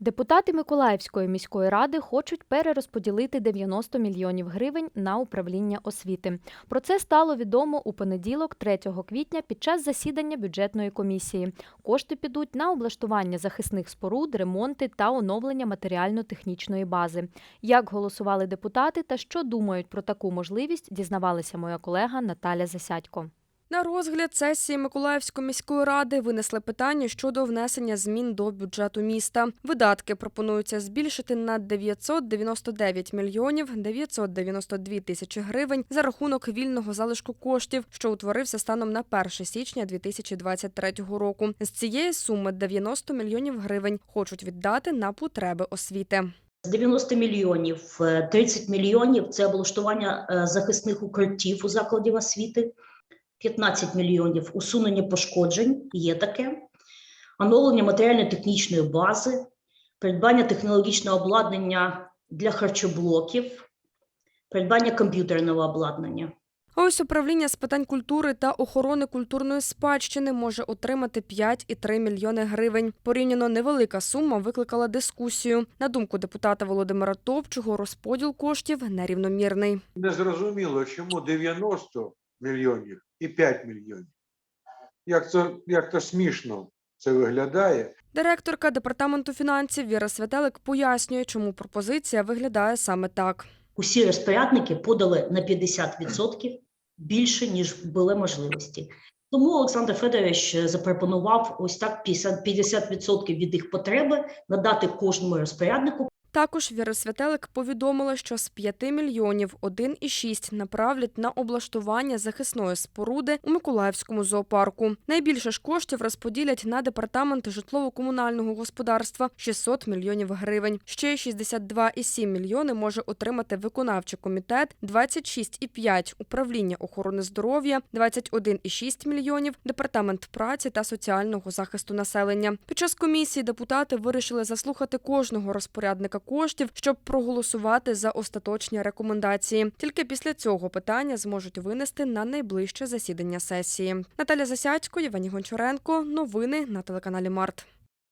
Депутати Миколаївської міської ради хочуть перерозподілити 90 мільйонів гривень на управління освіти. Про це стало відомо у понеділок, 3 квітня, під час засідання бюджетної комісії. Кошти підуть на облаштування захисних споруд, ремонти та оновлення матеріально-технічної бази. Як голосували депутати та що думають про таку можливість, дізнавалася моя колега Наталя Засядько. На розгляд сесії Миколаївської міської ради винесли питання щодо внесення змін до бюджету міста. Видатки пропонуються збільшити на 999 мільйонів 992 тисячі гривень за рахунок вільного залишку коштів, що утворився станом на 1 січня 2023 року. З цієї суми 90 мільйонів гривень хочуть віддати на потреби освіти. З 90 мільйонів е, 30 мільйонів це облаштування е, захисних укриттів у закладів освіти, 15 мільйонів усунення пошкоджень, є таке, оновлення матеріально-технічної бази, придбання технологічного обладнання для харчоблоків, придбання комп'ютерного обладнання. А ось управління з питань культури та охорони культурної спадщини може отримати 5,3 мільйони гривень. Порівняно невелика сума викликала дискусію. На думку депутата Володимира Топчого, розподіл коштів нерівномірний. Не зрозуміло, чому 90 мільйонів і 5 мільйонів. Як то, як то смішно це виглядає. Директорка департаменту фінансів Віра Святелик пояснює, чому пропозиція виглядає саме так. Усі розпорядники подали на 50% більше, ніж були можливості. Тому Олександр Федорович запропонував ось так 50%, 50% від їх потреби надати кожному розпоряднику Також Віра Святелик повідомила, що з 5 мільйонів 1,6 направлять на облаштування захисної споруди у Миколаївському зоопарку. Найбільше ж коштів розподілять на департамент житлово-комунального господарства 600 мільйонів гривень. Ще 62,7 мільйони може отримати виконавчий комітет, 26,5 – управління охорони здоров'я, 21,6 мільйонів – департамент праці та соціального захисту населення. Під час комісії депутати вирішили заслухати кожного розпорядника коштів, щоб проголосувати за остаточні рекомендації. Тільки після цього питання зможуть винести на найближче засідання сесії. Наталя Засядько, Євгеній Гончаренко. Новини на телеканалі Март.